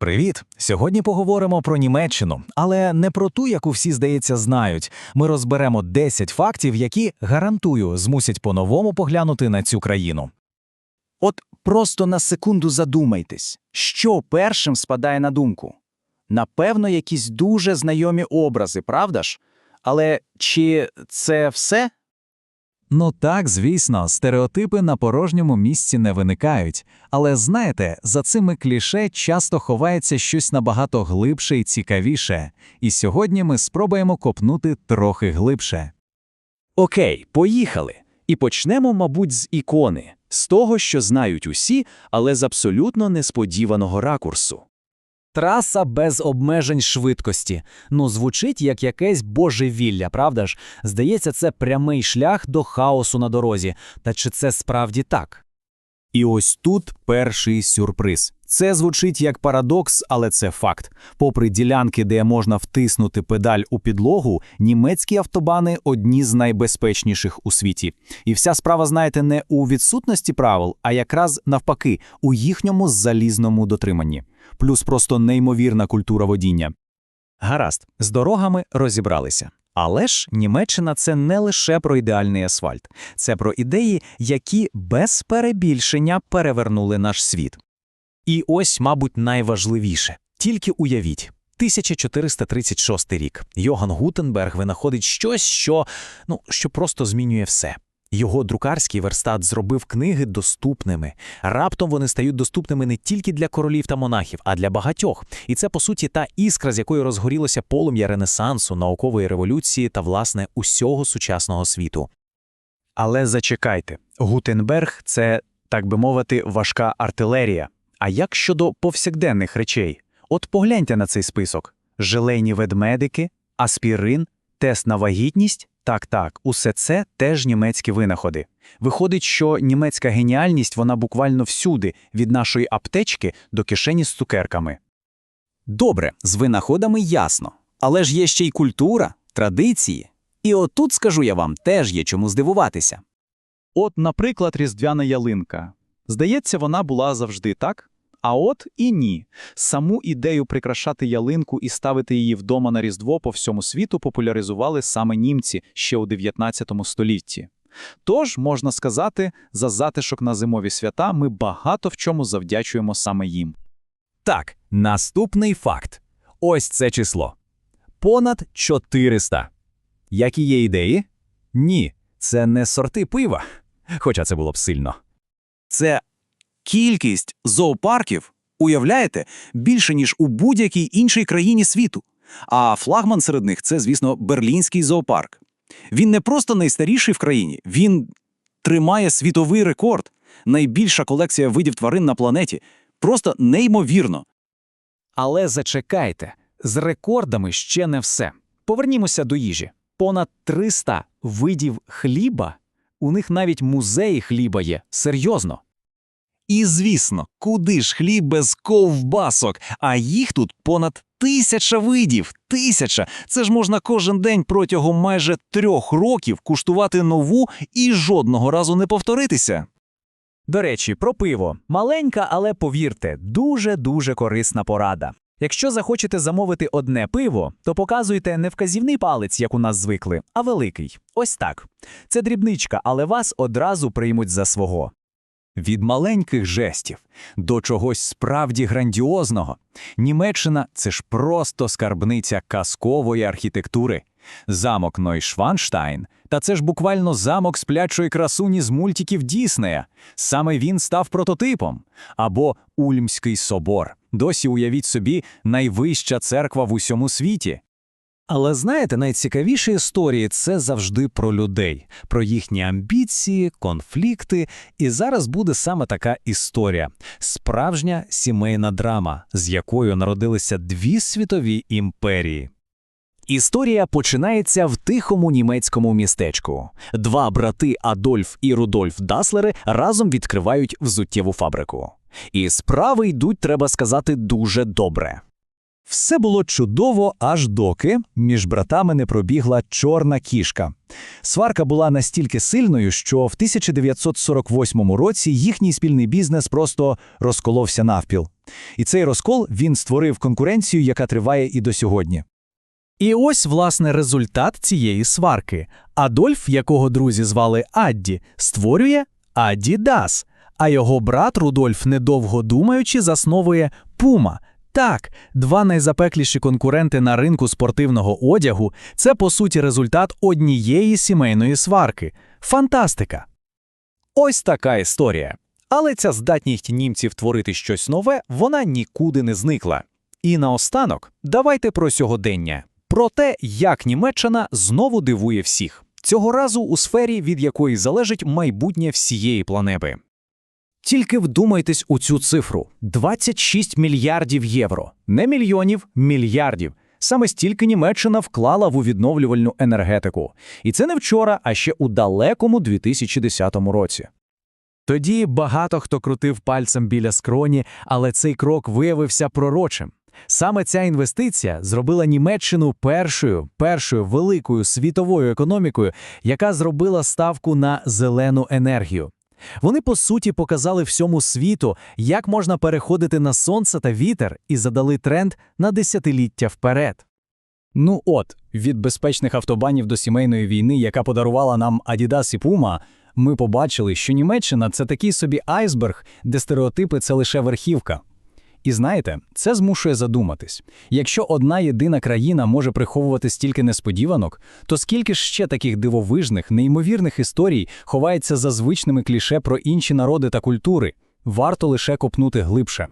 Привіт! Сьогодні поговоримо про Німеччину, але не про ту, яку всі, здається, знають. Ми розберемо 10 фактів, які, гарантую, змусять по-новому поглянути на цю країну. От просто на секунду задумайтесь, що першим спадає на думку. Напевно, якісь дуже знайомі образи, правда ж? Але чи це все? Ну так, звісно, стереотипи на порожньому місці не виникають, але знаєте, за цими кліше часто ховається щось набагато глибше і цікавіше, і сьогодні ми спробуємо копнути трохи глибше. Окей, поїхали. І почнемо, мабуть, з ікони, з того, що знають усі, але з абсолютно несподіваного ракурсу. Траса без обмежень швидкості. Ну, звучить як якесь божевілля, правда ж? Здається, це прямий шлях до хаосу на дорозі. Та чи це справді так? І ось тут перший сюрприз. Це звучить як парадокс, але це факт. Попри ділянки, де можна втиснути педаль у підлогу, німецькі автобани одні з найбезпечніших у світі. І вся справа, знаєте, не у відсутності правил, а якраз навпаки, у їхньому залізному дотриманні. Плюс просто неймовірна культура водіння. Гаразд, з дорогами розібралися. Але ж Німеччина це не лише про ідеальний асфальт, це про ідеї, які без перебільшення перевернули наш світ. І ось, мабуть, найважливіше. Тільки уявіть. 1436 рік. Йоган Гутенберг винаходить щось, що, ну, що просто змінює все. Його друкарський верстат зробив книги доступними. Раптом вони стають доступними не тільки для королів та монахів, а для багатьох. І це, по суті, та іскра, з якою розгорілося полум'я Ренесансу, наукової революції та, власне, усього сучасного світу. Але зачекайте, Гутенберг це, так би мовити, важка артилерія. А як щодо повсякденних речей? От погляньте на цей список: желейні ведмедики, аспірин, тест на вагітність. Так, так, усе це теж німецькі винаходи. Виходить, що німецька геніальність вона буквально всюди, від нашої аптечки до кишені з цукерками. Добре, з винаходами ясно. Але ж є ще й культура, традиції. І отут, скажу я вам, теж є чому здивуватися. От, наприклад, різдвяна ялинка. Здається, вона була завжди так. А от і ні. Саму ідею прикрашати ялинку і ставити її вдома на Різдво по всьому світу популяризували саме німці ще у 19 столітті. Тож, можна сказати, за затишок на зимові свята ми багато в чому завдячуємо саме їм. Так, наступний факт. Ось це число. Понад 400. Які є ідеї? Ні, це не сорти пива. Хоча це було б сильно. Це кількість зоопарків, уявляєте, більше, ніж у будь-якій іншій країні світу. А флагман серед них це, звісно, берлінський зоопарк. Він не просто найстаріший в країні, він тримає світовий рекорд. Найбільша колекція видів тварин на планеті. Просто неймовірно. Але зачекайте, з рекордами ще не все. Повернімося до їжі. Понад 300 видів хліба. У них навіть музеї хліба є. Серйозно. І звісно, куди ж хліб без ковбасок, а їх тут понад тисяча видів. Тисяча. Це ж можна кожен день протягом майже трьох років куштувати нову і жодного разу не повторитися. До речі, про пиво. Маленька, але повірте, дуже-дуже корисна порада. Якщо захочете замовити одне пиво, то показуйте не вказівний палець, як у нас звикли, а великий. Ось так. Це дрібничка, але вас одразу приймуть за свого. Від маленьких жестів до чогось справді грандіозного. Німеччина це ж просто скарбниця казкової архітектури. Замок Нойшванштайн, та це ж буквально замок сплячої красуні з мультиків Діснея. Саме він став прототипом. Або Ульмський собор. Досі уявіть собі найвища церква в усьому світі. Але знаєте, найцікавіші історії це завжди про людей, про їхні амбіції, конфлікти. І зараз буде саме така історія: справжня сімейна драма, з якою народилися дві світові імперії. Історія починається в тихому німецькому містечку. Два брати Адольф і Рудольф Даслери разом відкривають взуттєву фабрику. І справи йдуть, треба сказати, дуже добре. Все було чудово, аж доки між братами не пробігла чорна кішка. Сварка була настільки сильною, що в 1948 році їхній спільний бізнес просто розколовся навпіл. І цей розкол він створив конкуренцію, яка триває і до сьогодні. І ось, власне, результат цієї сварки. Адольф, якого друзі звали Адді, створює Адідас, а його брат Рудольф, недовго думаючи, засновує Пума. Так, два найзапекліші конкуренти на ринку спортивного одягу – це, по суті, результат однієї сімейної сварки. Фантастика! Ось така історія. Але ця здатність німців творити щось нове, вона нікуди не зникла. І наостанок, давайте про сьогодення. Про те, як Німеччина знову дивує всіх. Цього разу у сфері, від якої залежить майбутнє всієї планети. Тільки вдумайтесь у цю цифру: 26 мільярдів євро. Не мільйонів, мільярдів. Саме стільки Німеччина вклала в відновлювальну енергетику. І це не вчора, а ще у далекому 2010 році. Тоді багато хто крутив пальцем біля скроні, але цей крок виявився пророчим. Саме ця інвестиція зробила Німеччину першою, першою великою світовою економікою, яка зробила ставку на зелену енергію. Вони, по суті, показали всьому світу, як можна переходити на сонце та вітер і задали тренд на десятиліття вперед. Ну от, від безпечних автобанів до сімейної війни, яка подарувала нам Adidas і Puma, ми побачили, що Німеччина це такий собі айсберг, де стереотипи це лише верхівка. І знаєте, це змушує задуматись. Якщо одна єдина країна може приховувати стільки несподіванок, то скільки ж ще таких дивовижних, неймовірних історій ховається за звичними кліше про інші народи та культури? Варто лише копнути глибше.